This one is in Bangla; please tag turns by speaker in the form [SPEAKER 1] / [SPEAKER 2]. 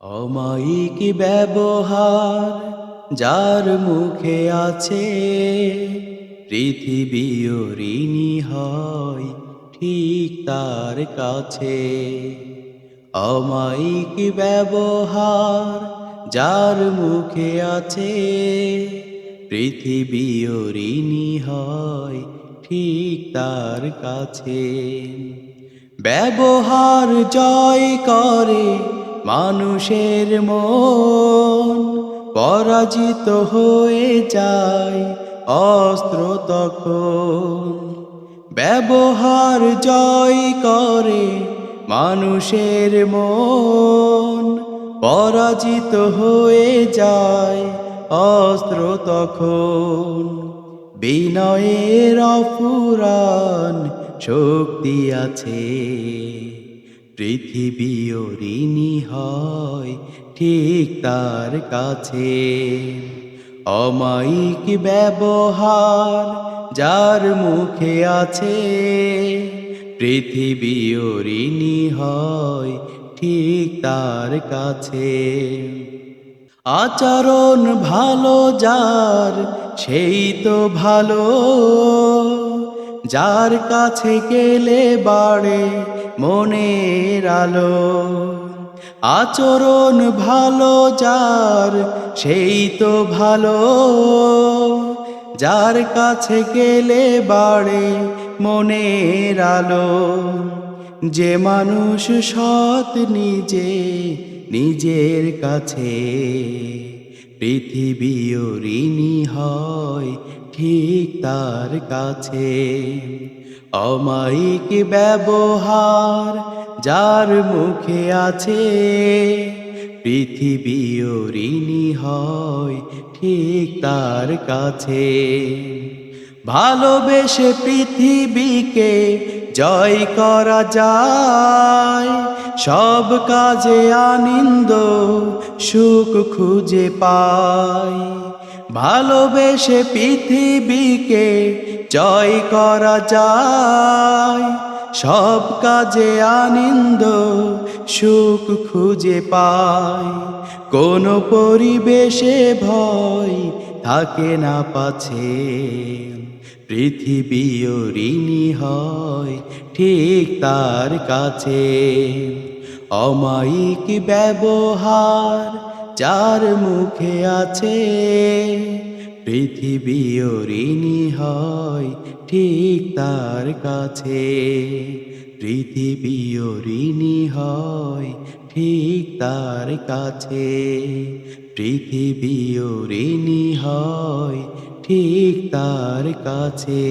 [SPEAKER 1] অমায়িক ব্যবহার যার মুখে আছে পৃথিবী ঋণী হয় ঠিক তার কাছে। অমায়িক ব্যবহার যার মুখে আছে পৃথিবী ঋণী হয় ঠিক তার কাছে। ব্যবহার জয় করে মানুষের মন পরাজিত হয়ে যায় অস্ত্র তখন। ব্যবহার জয় করে মানুষের মন পরাজিত হয়ে যায় অস্ত্র তখন। বিনয়ের অফুরান শক্তি আছে। পৃথিবী ঋণী হয় ঠিক তার কাছে। অমায়িক ব্যবহার যার মুখে আছে পৃথিবী ঋণী হয় ঠিক তার কাছে। আচরণ ভালো যার, সেই তো ভালো যার কাছে গেলে বাড়ে মনের আলো। আচরণ ভালো, যার সেই তো ভালো। যার কাছে গেলে বাড়ে মনের আলো। যে মানুষ সৎ নিজে, নিজের কাছে পৃথিবী ঋণী হয় ঠিক তার কাছে। অমায়িক ব্যবহার যার মুখে আছে পৃথিবী ঋণী হয় ঠিক তার কাছে। ভালোবেসে পৃথিবীকে জয় করা যায়, সব কাজে আনন্দ, সুখ খুঁজে পায়। ভালোবেসে পৃথিবীকে জয় করা যায়। সব কাজে আনন্দ, সুখ খুঁজে পায়। কোন পরিবেশে ভয় থাকে না পাছে। পৃথিবী ঋণী হয় ঠিক তার কাছে। অমায়িক ব্যবহার যার মুখে আছে পৃথিবী ঋণী হয় ঠিক তার কাছে। পৃথিবী ঋণী হয় ঠিক তার কাছে। পৃথিবী ঋণী হয় ঠিক তার কাছে।